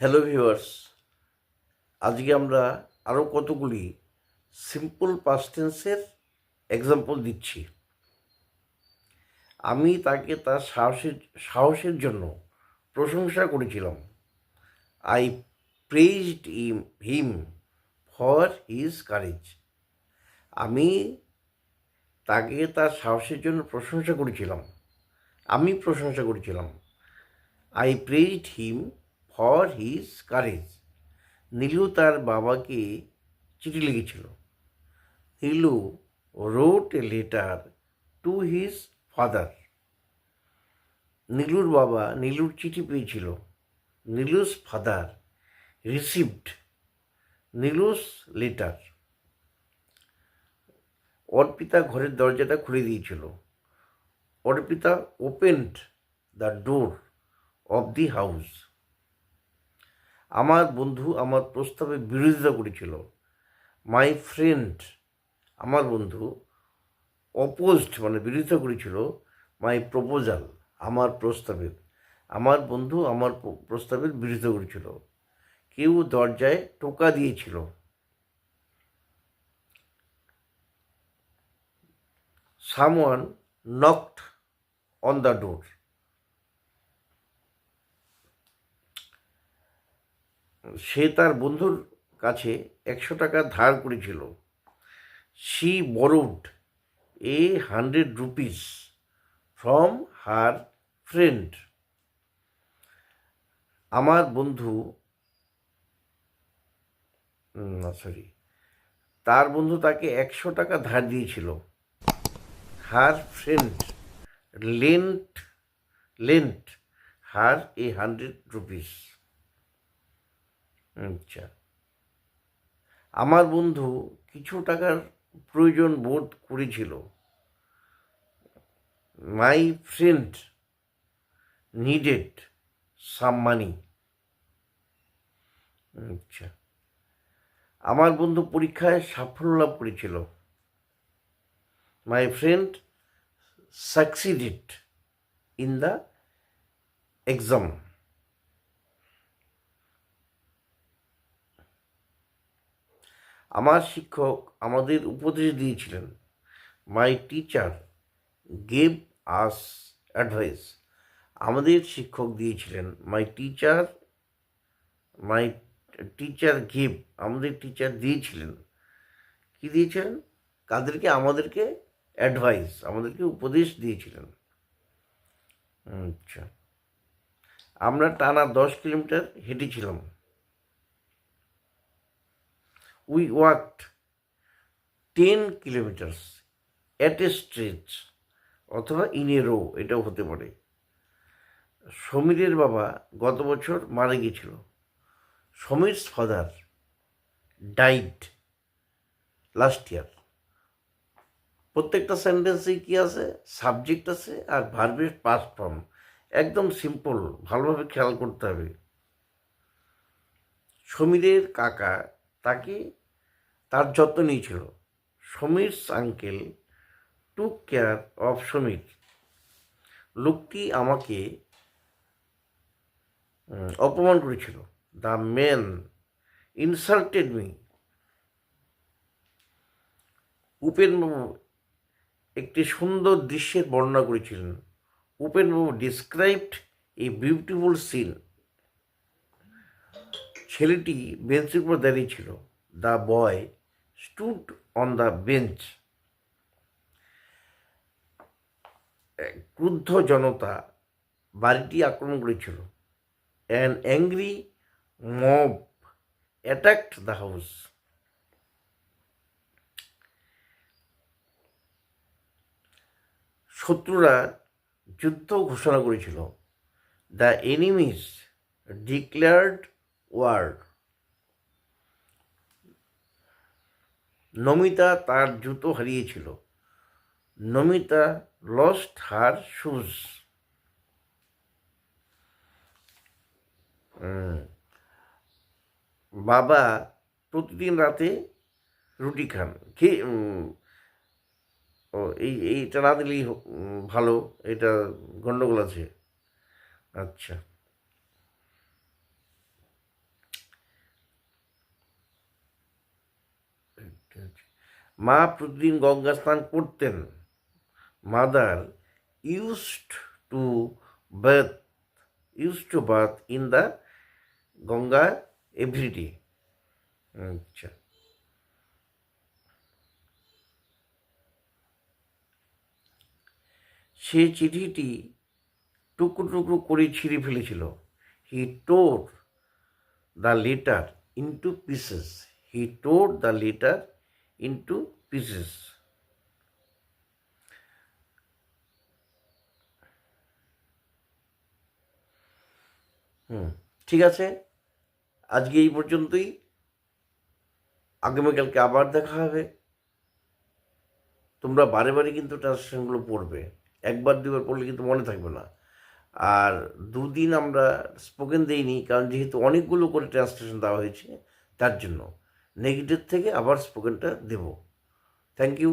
Hello viewers আজকে আমরা আরও কতগুলি সিম্পল পাস্টেন্সের এক্সাম্পল দিচ্ছি। আমি তাকে তার সাহসের সাহসের জন্য প্রশংসা করেছিলাম। আই প্রেজড ইম হিম ফর হিজ কারেজ আমি তাকে তার সাহসের জন্য প্রশংসা করেছিলাম। আমি প্রশংসা করেছিলাম। I praised him for his courage Nilu তার বাবাকে চিঠি লিখেছিল। Nilu wrote a letter to his father নীলুর বাবা নীলুর চিঠি পেয়েছিল। Nilu's father received Nilu's letter Arpita ঘরের দরজাটা খুলে দিয়েছিল। Arpita opened the door of the house আমার বন্ধু আমার প্রস্তাবে বিরোধিতা করেছিল। মাই ফ্রেন্ড আমার বন্ধু অপোজড মানে বিরোধিতা করেছিল মাই প্রপোজাল আমার প্রস্তাবের। আমার বন্ধু আমার প্র- প্রস্তাবের বিরোধিতা করেছিল। কেউ দরজায় টোকা দিয়েছিল। Someone knocked on the door সে তার বন্ধুর কাছে একশো টাকা ধার করেছিল। She borrowed a hundred rupees from her friend আমার বন্ধু সরি তার বন্ধু তাকে একশো টাকা ধার দিয়েছিল। Her friend lent lent her a hundred rupees আচ্ছা। আমার বন্ধু কিছু টাকার প্রয়োজন বোধ করেছিল। মাই ফ্রেন্ড নিডেড সাম মানি আচ্ছা। আমার বন্ধু পরীক্ষায় সাফল্য লাভ করেছিল। My friend succeeded in the exam আমার শিক্ষক আমাদের উপদেশ দিয়েছিলেন my teacher gave us advice আমাদের শিক্ষক দিয়েছিলেন my teacher my teacher gave আমাদের টিচার দিয়েছিলেন। কি দিয়েছিলেন? কাদেরকে? আমাদেরকে অ্যাডভাইস আমাদেরকে উপদেশ দিয়েছিলেন। আচ্ছা। আমরা টানা দশ কিলোমিটার হেঁটেছিলাম। We walked ten kilometres at a stretch অথবা ইন এ রো এটাও হতে পারে। সমীরের বাবা গত বছর মারা গিয়েছিল। Samir's father died last year প্রত্যেকটা সেন্টেন্সেই কি আছে? সাবজেক্ট আছে আর ভার্বের পাস্ট ফর্ম একদম সিম্পল ভালোভাবে খেয়াল করতে হবে। সমীরের কাকা তাকে তার যত্ন নিয়েছিল Samir's uncle took care of Samir. লোকটি আমাকে অপমান করেছিল। The man insulted me Upenbabu একটি সুন্দর দৃশ্যের বর্ণনা করেছিলেন। Upenbabu described a beautiful scene ছেলেটি বেঞ্চের উপর দাঁড়িয়ে ছিল the boy stood on the bench ক্রুদ্ধ জনতা বাড়িটি আক্রমণ করেছিল। An angry mob attacked the house শত্রুরা যুদ্ধ ঘোষণা করেছিল। The enemies declared war Namita তার জুতো হারিয়েছিল। নমিতা লস্ট হার শুজ বাবা প্রতিদিন রাতে রুটি খান। খেয়ে ও, এই, এইটা না দিলেই ভালো, এটা গন্ডগোল আছে। আচ্ছা ঠিক আছে। মা প্রতিদিন গঙ্গা স্নান করতেন। Mother used to bath use to bath in the Ganga everyday আচ্ছা। সে চিঠিটি টুকরো টুকরো করে ছিঁড়ে ফেলেছিল। He tore the letter into pieces he tore the letter into pieces হুম, ঠিক আছে? আজকে এই পর্যন্তই। আগামীকালকে আবার দেখা হবে। তোমরা বারে বারে কিন্তু ট্রান্সলেশনগুলো পড়বে। একবার দুবার পড়লে কিন্তু মনে থাকবে না। আর দুদিন আমরা স্পোকেন দেইনি, কারণ যেহেতু অনেকগুলো করে ট্রান্সলেশন দেওয়া হয়েছে, তার জন্য। নেগেটিভ থেকে আবার স্পোকেনটা দেব। Thank you